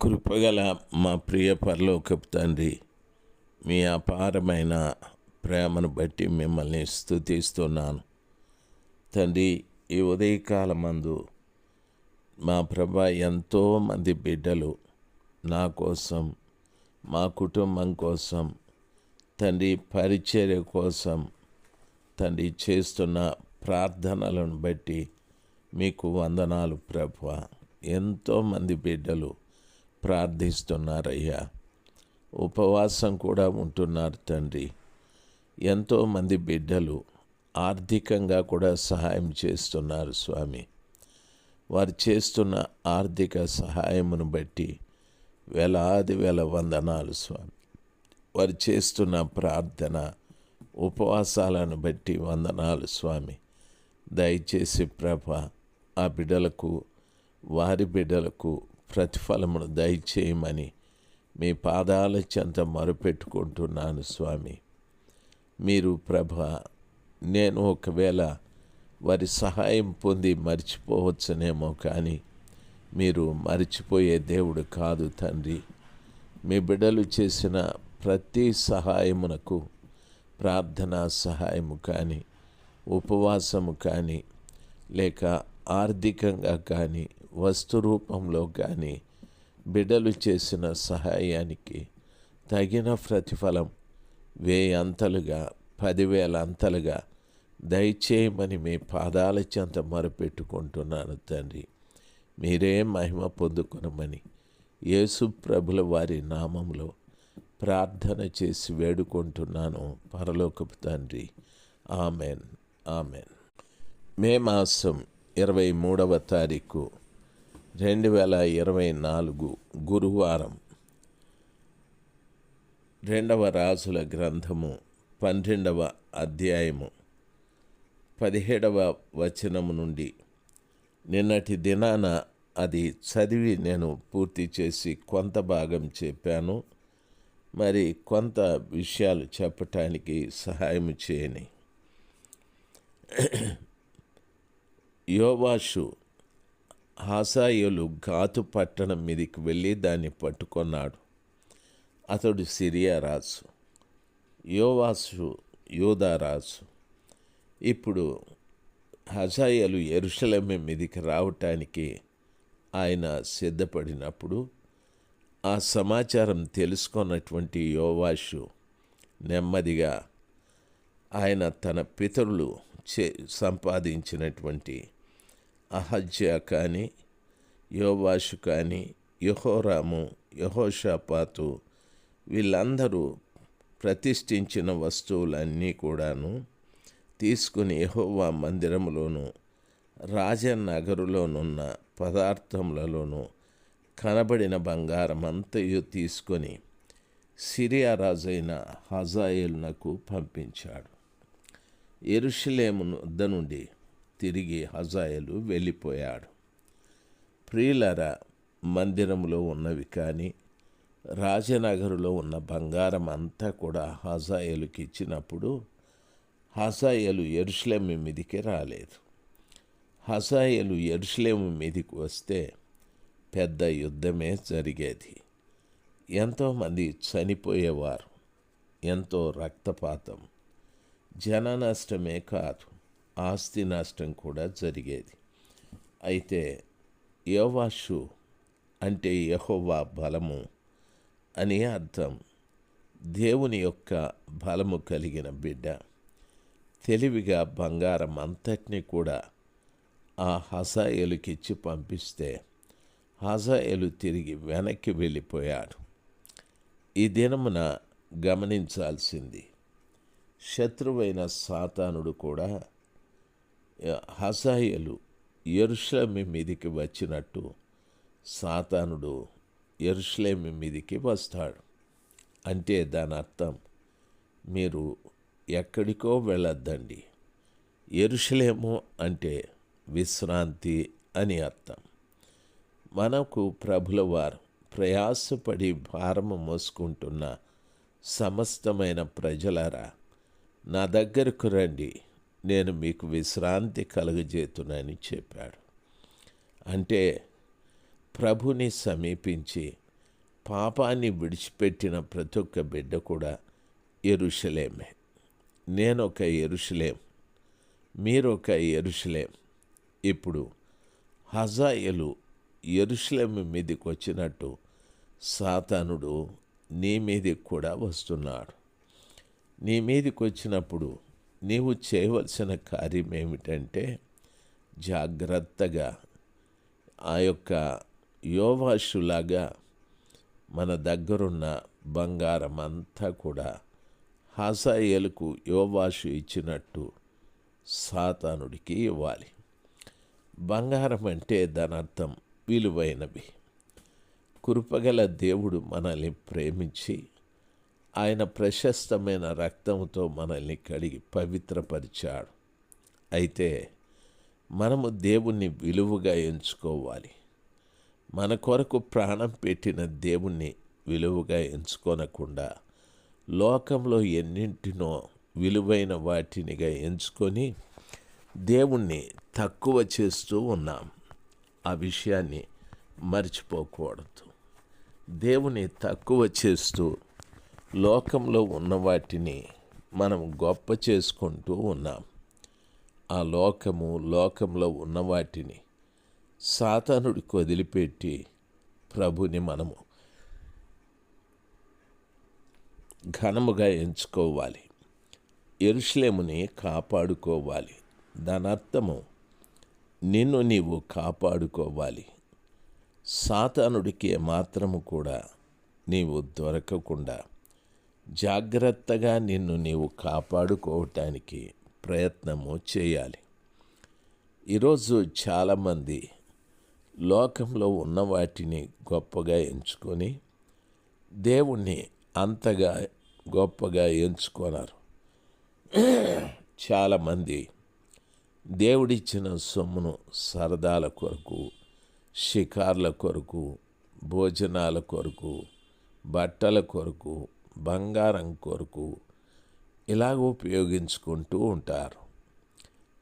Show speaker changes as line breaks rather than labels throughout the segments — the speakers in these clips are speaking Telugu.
కృపగల మా ప్రియ పరలోకపు తండ్రి మీ అపారమైన ప్రేమను బట్టి మిమ్మల్ని స్థుతిస్తున్నాను తండ్రి ఈ ఉదయకాలమందు మా ప్రభ ఎంతోమంది బిడ్డలు నా కోసం మా కుటుంబం కోసం తండ్రి పరిచర్య కోసం తండ్రి చేస్తున్న ప్రార్థనలను బట్టి మీకు వందనాలు ప్రభ. ఎంతోమంది బిడ్డలు ప్రార్థిస్తున్నారయ్యా. ఉపవాసం కూడా ఉంటున్నారు తండ్రి. ఎంతోమంది బిడ్డలు ఆర్థికంగా కూడా సహాయం చేస్తున్నారు స్వామి. వారు చేస్తున్న ఆర్థిక సహాయమును బట్టి వేలాది వేల వందనాలు స్వామి. వారు చేస్తున్న ప్రార్థన ఉపవాసాలను బట్టి వందనాలు స్వామి. దయచేసి ప్రభ ఆ బిడ్డలకు వారి బిడ్డలకు ప్రతిఫలమును దయచేయమని మీ పాదాల చెంత మరుపెట్టుకుంటున్నాను స్వామి. మీరు ప్రభ నేను ఒకవేళ వారి సహాయం పొంది మర్చిపోవచ్చునేమో కానీ మీరు మర్చిపోయే దేవుడు కాదు తండ్రి. మీ బిడ్డలు చేసిన ప్రతి సహాయమునకు ప్రార్థనా సహాయము కానీ ఉపవాసము కానీ లేక ఆర్థికంగా కానీ వస్తు రూపంలో కానీ బిడ్డలు చేసిన సహాయానికి తగిన ప్రతిఫలం వేయి అంతలుగా పదివేల అంతలుగా దయచేయమని మీ పాదాల చెంత మరపెట్టుకుంటున్నాను తండ్రి. మీరే మహిమ పొందుకునమని యేసు ప్రభుల వారి నామంలో ప్రార్థన చేసి వేడుకుంటున్నాను పరలోకపు తండ్రి. ఆమెన్. ఆమెన్. మే మాసం ఇరవై మూడవ తారీఖు రెండు వేల ఇరవై నాలుగు గురువారం రెండవ రాసుల గ్రంథము పన్నెండవ అధ్యాయము పదిహేడవ వచనము నుండి నిన్నటి దినాన అది చదివి నేను పూర్తి చేసి కొంత భాగం చెప్పాను. మరి కొంత విషయాలు చెప్పటానికి సహాయం చేయని. యోవాషు హాసాయులు ఘాతు పట్టణం మీదికి వెళ్ళి దాన్ని పట్టుకున్నాడు. అతడు సిరియా రాజు యోవాసు యోధారాజు ఇప్పుడు హజాయలు ఎరుషలేమి మీదికి రావటానికి ఆయన సిద్ధపడినప్పుడు ఆ సమాచారం తెలుసుకున్నటువంటి యోవాషు నెమ్మదిగా ఆయన తన పితరులు చే సంపాదించినటువంటి అహజ్య కానీ యోవాషు కానీ యహోరాము యహోషాపాతు వీళ్ళందరూ ప్రతిష్ఠించిన వస్తువులన్నీ కూడాను తీసుకుని యహోవా మందిరంలోను రాజనగరులోనున్న పదార్థములలోనూ కనబడిన బంగారం అంతయు తీసుకొని సిరియా రాజైన హజాయిల్నకు పంపించాడు. ఎరుషులేము వద్ద నుండి తిరిగి హజాయలు వెళ్ళిపోయాడు. ప్రియులర మందిరంలో ఉన్నవి కానీ రాజనగరులో ఉన్న బంగారం అంతా కూడా హజాయలుకి ఇచ్చినప్పుడు హజాయలు ఎరుషలేము మీదికి రాలేదు. హజాయలు ఎరుషలేము మీదికి వస్తే పెద్ద యుద్ధమే జరిగేది. ఎంతోమంది చనిపోయేవారు ఎంతో రక్తపాతం జన నష్టమే కాదు. ఆస్తి నష్టం కూడా జరిగేది. అయితే యోవాషు అంటే యహోవా బలము అని అర్థం. దేవుని యొక్క బలము కలిగిన బిడ్డ. తెలివిగా బంగారం అంతటినీ కూడా ఆ హజాయలుకిచ్చి పంపిస్తే హజాయలు తిరిగి వెనక్కి వెళ్ళిపోయాడు. ఈ దినమున గమనించాల్సింది శత్రువైన సాతానుడు కూడా హసాయలు ఎరుషలేమి మీదికి వచ్చినట్టు సాతానుడు ఎరుషలేమి మీదికి వస్తాడు. అంటే దాని అర్థం మీరు ఎక్కడికో వెళ్ళొద్దండి. ఎరుషలేము అంటే విశ్రాంతి అని అర్థం. మనకు ప్రభుల వారు ప్రయాసపడి భారము మోసుకుంటున్న సమస్తమైన ప్రజలారా నా దగ్గరకు రండి. నేను మీకు విశ్రాంతి కలుగజేతునని చెప్పాడు. అంటే ప్రభుని సమీపించి పాపాన్ని విడిచిపెట్టిన ప్రతి ఒక్క బిడ్డ కూడా ఎరుషలేమే. నేనొక ఎరుషలేం మీరొక ఎరుషలేం. ఇప్పుడు హజాయలు ఎరుషలేం మీదకి వచ్చినట్టు సాతానుడు నీ మీదకి కూడా వస్తున్నాడు. నీ మీదకి వచ్చినప్పుడు నీవు చేయవలసిన కార్యం ఏమిటంటే జాగ్రత్తగా ఆ యొక్క యోవాషులాగా మన దగ్గరున్న బంగారం అంతా కూడా హాసాయేలుకు యోవాషు ఇచ్చినట్టు సాతానుడికి ఇవ్వాలి. బంగారం అంటే దాని అర్థం విలువైనవి. కృపగల దేవుడు మనల్ని ప్రేమించి ఆయన ప్రశస్తమైన రక్తంతో మనల్ని కడిగి పవిత్రపరిచాడు. అయితే మనము దేవుణ్ణి విలువగా ఎంచుకోవాలి. మన కొరకు ప్రాణం పెట్టిన దేవుణ్ణి విలువగా ఎంచుకోనకుండా లోకంలో ఎన్నింటినో విలువైన వాటినిగా ఎంచుకొని దేవుణ్ణి తక్కువ చేస్తూ ఉన్నాం. ఆ విషయాన్ని మర్చిపోకూడదు. దేవుని తక్కువ చేస్తూ లోకంలో ఉన్న వాటిని మనం గొప్ప చేసుకుంటూ ఉన్నాం. ఆ లోకము లోకంలో ఉన్న వాటిని సాతానుడికి వదిలిపెట్టి ప్రభుని మనము ఘనముగా ఎంచుకోవాలి. ఎరుశ్లేముని కాపాడుకోవాలి. దాని అర్థము నిన్ను నీవు కాపాడుకోవాలి. సాతానుడికి మాత్రము కూడా నీవు దొరకకుండా జాగ్రత్తగా నిన్ను నీవు కాపాడుకోవటానికి ప్రయత్నము చేయాలి. ఈరోజు చాలామంది లోకంలో ఉన్న వాటిని గొప్పగా ఎంచుకొని దేవుణ్ణి అంతగా గొప్పగా ఎంచుకున్నారు చాలామంది దేవుడిచ్చిన సొమ్మును సరదాల కొరకు షికార్ల కొరకు భోజనాల కొరకు బట్టల కొరకు బంగారం కొరకు ఇలాగ ఉపయోగించుకుంటూ ఉంటారు.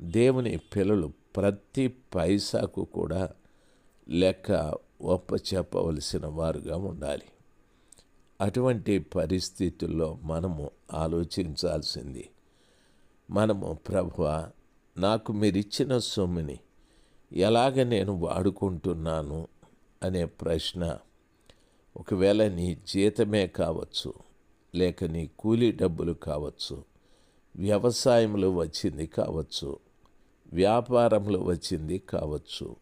దేవుని పిల్లలు ప్రతి పైసాకు కూడా లెక్క ఒప్ప చెప్పవలసిన వారుగా ఉండాలి. అటువంటి పరిస్థితుల్లో మనము ఆలోచించాల్సింది మనము ప్రభువ నాకు మీరిచ్చిన సొమ్ముని ఎలాగ నేను వాడుకుంటున్నాను అనే ప్రశ్న ఒకవేళ నీ జీతమే కావచ్చు లేక నీ కూలీ డబ్బులు కావచ్చు. వ్యవసాయంలో వచ్చింది కావచ్చు. వ్యాపారంలో వచ్చింది కావచ్చు.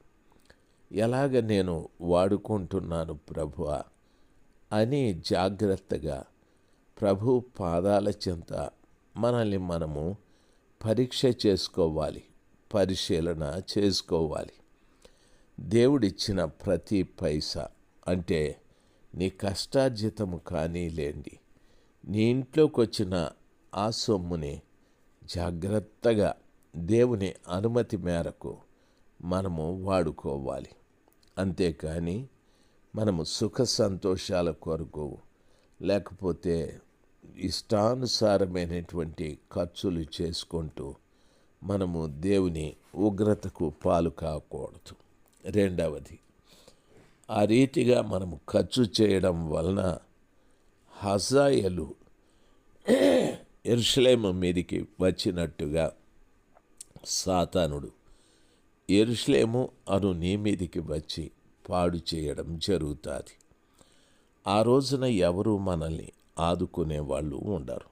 ఎలాగ నేను వాడుకుంటున్నాను ప్రభువ? అని జాగ్రత్తగా ప్రభు పాదాల చెంత మనల్ని మనము పరీక్ష చేసుకోవాలి పరిశీలన చేసుకోవాలి. దేవుడిచ్చిన ప్రతి పైసా అంటే నీ కష్టార్జితము కానీ లేండి నీ ఇంట్లోకి వచ్చిన ఆ సొమ్ముని జాగ్రత్తగా దేవుని అనుమతి మేరకు మనము వాడుకోవాలి. అంతేకాని మనము సుఖ సంతోషాల కొరకు లేకపోతే ఇష్టానుసారమైనటువంటి ఖర్చులు చేసుకుంటూ మనము దేవుని ఉగ్రతకు పాలు కాకూడదు. రెండవది ఆ రీతిగా మనము ఖర్చు చేయడం వలన హజాయలు ఎరుషలేము మీదికి వచ్చినట్టుగా సాతానుడు ఎరుషలేము అను నీ మీదికి వచ్చి పాడు చేయడం జరుగుతుంది. ఆ రోజున ఎవరు మనల్ని ఆదుకునే వాళ్ళు ఉండరు.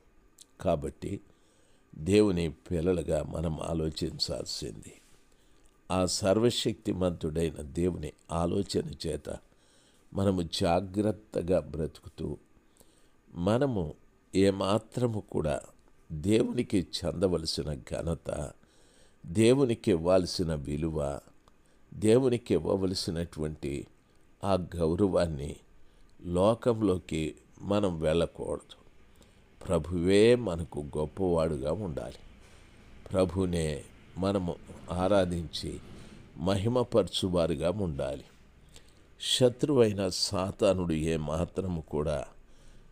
కాబట్టి దేవుని పిల్లలుగా మనం ఆలోచించాల్సింది ఆ సర్వశక్తిమంతుడైన దేవుని ఆలోచన చేత మనము జాగ్రత్తగా బ్రతుకుతూ మనము ఏమాత్రము కూడా దేవునికి చెందవలసిన ఘనత దేవునికి ఇవ్వాల్సిన విలువ దేవునికి ఇవ్వవలసినటువంటి ఆ గౌరవాన్ని లోకంలోకి మనం వెళ్ళకూడదు. ప్రభువే మనకు గొప్పవాడుగా ఉండాలి. ప్రభునే మనము ఆరాధించి మహిమపరచువారుగా ఉండాలి. శత్రువైన సాతానుడు ఏ మాత్రము కూడా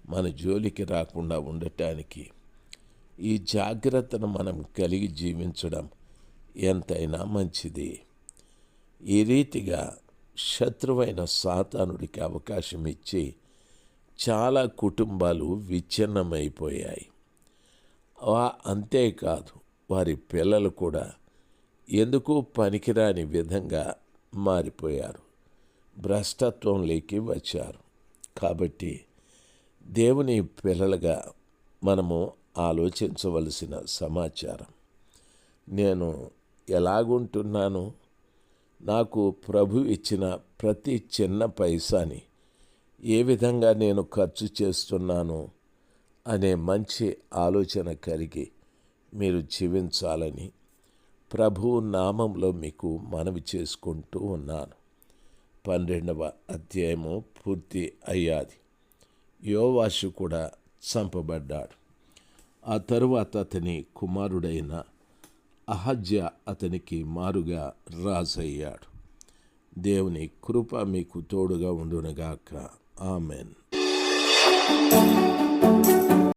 మన జోలికి రాకుండా ఉండటానికి ఈ జాగ్రత్తను మనం కలిగి జీవించడం ఎంతైనా మంచిది. ఈ రీతిగా శత్రువైన సాతానుడికి అవకాశం ఇచ్చి చాలా కుటుంబాలు విచ్ఛిన్నమైపోయాయి. అంతేకాదు వారి పిల్లలు కూడా ఎందుకు పనికిరాని విధంగా మారిపోయారు. భ్రష్టత్వంలోకి వచ్చారు. కాబట్టి దేవుని పిల్లలుగా మనము ఆలోచించవలసిన సమాచారం. నేను ఎలాగుంటున్నాను? నాకు ప్రభు ఇచ్చిన ప్రతి చిన్న పైసాని ఏ విధంగా నేను ఖర్చు చేస్తున్నాను అనే మంచి ఆలోచన కలిగి మీరు జీవించాలని ప్రభు నామంలో మీకు మనవి చేసుకుంటూ ఉన్నాను. పన్నెండవ అధ్యాయము పూర్తి అయ్యాది. యోవాషు కూడా చంపబడ్డాడు. ఆ తరువాత అతని కుమారుడైన అహజ్య అతనికి మారుగా రాజయ్యాడు. దేవుని కృప మీకు తోడుగా ఉండునుగాక. ఆమెన్.